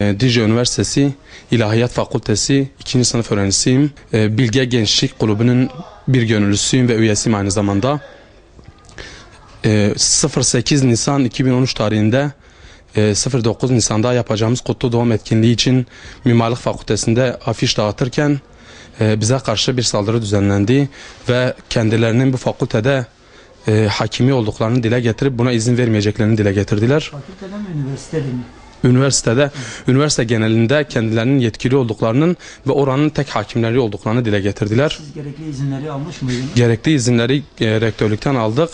E, Dicle Üniversitesi İlahiyat Fakültesi 2. sınıf öğrencisiyim. E, Bilge Gençlik Kulübü'nün bir gönüllüsüyüm ve üyesiyim aynı zamanda. E, 08 Nisan 2013 tarihinde e, 09 Nisan'da yapacağımız kutlu doğum etkinliği için Mimarlık Fakültesi'nde afiş dağıtırken e, bize karşı bir saldırı düzenlendi ve kendilerinin bu fakültede e, hakimi olduklarını dile getirip buna izin vermeyeceklerini dile getirdiler. Fakültede mi üniversitede mi? Üniversitede, üniversite genelinde kendilerinin yetkili olduklarının ve oranın tek hakimleri olduklarını dile getirdiler. Siz gerekli izinleri almış mıydınız? Gerekli izinleri e, rektörlükten aldık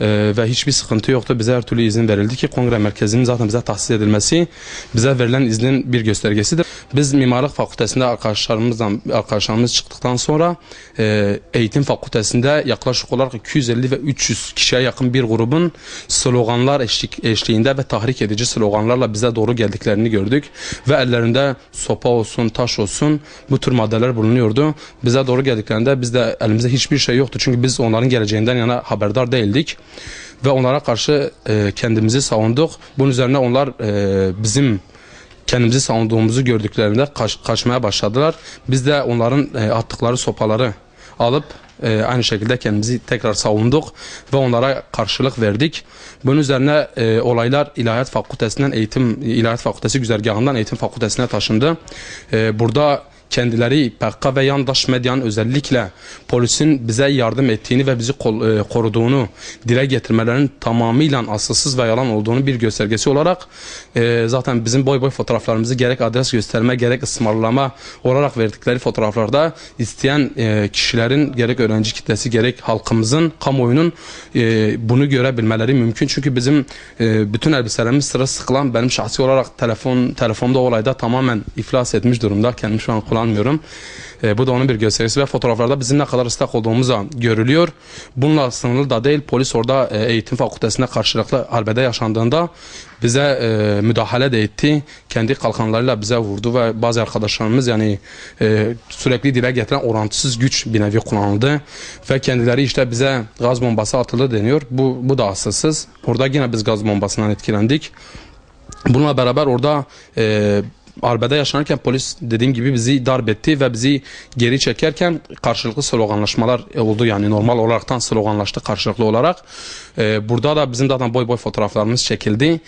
e, ve hiçbir sıkıntı yoktu. Bize her türlü izin verildi ki kongre merkezinin zaten bize tahsis edilmesi bize verilen iznin bir göstergesidir. Biz mimarlık fakültesinde arkadaşlarımızla arkadaşlarımız çıktıktan sonra e, eğitim fakültesinde yaklaşık olarak 250 ve 300 kişiye yakın bir grubun sloganlar eşliğinde ve tahrik edici sloganlarla bize doğru geldiklerini gördük ve ellerinde sopa olsun, taş olsun bu tür maddeler bulunuyordu. Bize doğru geldiklerinde biz de elimizde hiçbir şey yoktu çünkü biz onların geleceğinden yana haberdar değildik ve onlara karşı e, kendimizi savunduk. Bunun üzerine onlar e, bizim kendimizi savunduğumuzu gördüklerinde kaç, kaçmaya başladılar. Biz de onların e, attıkları sopaları alıp e, aynı şekilde kendimizi tekrar savunduk ve onlara karşılık verdik. Bunun üzerine e, olaylar İlahiyat Fakültesinden eğitim İlahiyat Fakültesi güzergahından eğitim fakültesine taşındı. E, burada kendileri PKK ve yandaş medyanın özellikle polisin bize yardım ettiğini ve bizi e, koruduğunu dile getirmelerinin tamamıyla asılsız ve yalan olduğunu bir göstergesi olarak e, zaten bizim boy boy fotoğraflarımızı gerek adres gösterme gerek ısmarlama olarak verdikleri fotoğraflarda isteyen e, kişilerin gerek öğrenci kitlesi gerek halkımızın kamuoyunun e, bunu görebilmeleri mümkün. Çünkü bizim e, bütün elbiselerimiz sıra sıkılan benim şahsi olarak telefon telefonda olayda tamamen iflas etmiş durumda. Kendim şu an kullanmıyorum. E, bu da onun bir göstergesi ve fotoğraflarda bizim ne kadar ıslak olduğumuz da görülüyor. Bununla sınırlı da değil. Polis orada e, eğitim fakültesine karşılıklı arbede yaşandığında bize e, müdahale de etti. Kendi kalkanlarıyla bize vurdu ve bazı arkadaşlarımız yani e, sürekli dile getiren orantısız güç bir nevi kullanıldı. Ve kendileri işte bize gaz bombası atıldı deniyor. Bu, bu da asılsız. Orada yine biz gaz bombasından etkilendik. Bununla beraber orada e, arbede yaşanırken polis dediğim gibi bizi darp etti ve bizi geri çekerken karşılıklı sloganlaşmalar oldu. Yani normal olaraktan sloganlaştı karşılıklı olarak. E, burada da bizim zaten boy boy fotoğraflarımız çekildi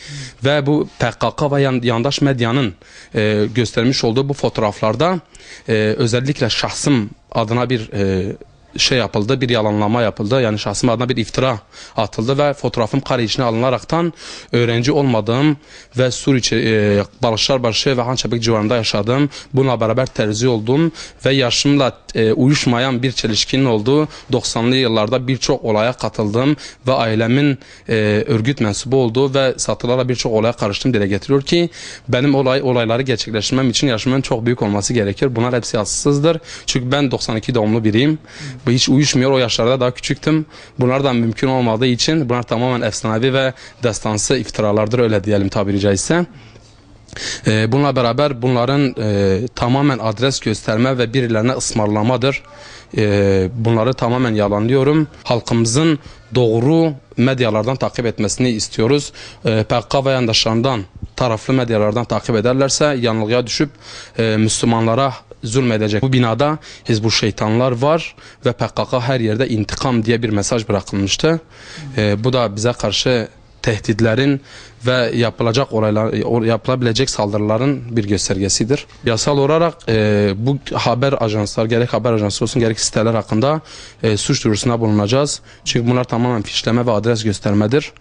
ve bu PKK ve yan- yandaş medyanın e, göstermiş olduğu bu fotoğraflarda e, özellikle şahsım adına bir e, şey yapıldı, bir yalanlama yapıldı. Yani şahsım adına bir iftira atıldı ve fotoğrafım kare içine alınaraktan öğrenci olmadığım ve Suriye e, Barışlar Barışı ve Hançepek civarında yaşadığım, bununla beraber terzi oldum ve yaşımla e, uyuşmayan bir çelişkinin olduğu 90'lı yıllarda birçok olaya katıldım ve ailemin e, örgüt mensubu olduğu ve satılarla birçok olaya karıştım dile getiriyor ki benim olay olayları gerçekleştirmem için yaşımın çok büyük olması gerekir. Bunlar hepsi asılsızdır. Çünkü ben 92 doğumlu biriyim. Hiç uyuşmuyor. O yaşlarda daha küçüktüm. Bunlardan mümkün olmadığı için bunlar tamamen efsanevi ve destansı iftiralardır öyle diyelim tabiri caizse. Ee, bununla beraber bunların e, tamamen adres gösterme ve birilerine ısmarlamadır. Ee, bunları tamamen yalanlıyorum. Halkımızın doğru medyalardan takip etmesini istiyoruz. Ee, PKK ve yandaşlarından taraflı medyalardan takip ederlerse yanılgıya düşüp e, Müslümanlara zulmedecek. Bu binada Hizbul Şeytanlar var ve PKK her yerde intikam diye bir mesaj bırakılmıştı. Ee, bu da bize karşı tehditlerin ve yapılacak olaylar yapılabilecek saldırıların bir göstergesidir. Yasal olarak e, bu haber ajanslar gerek haber ajansı olsun gerek siteler hakkında e, suç duyurusuna bulunacağız. Çünkü bunlar tamamen fişleme ve adres göstermedir.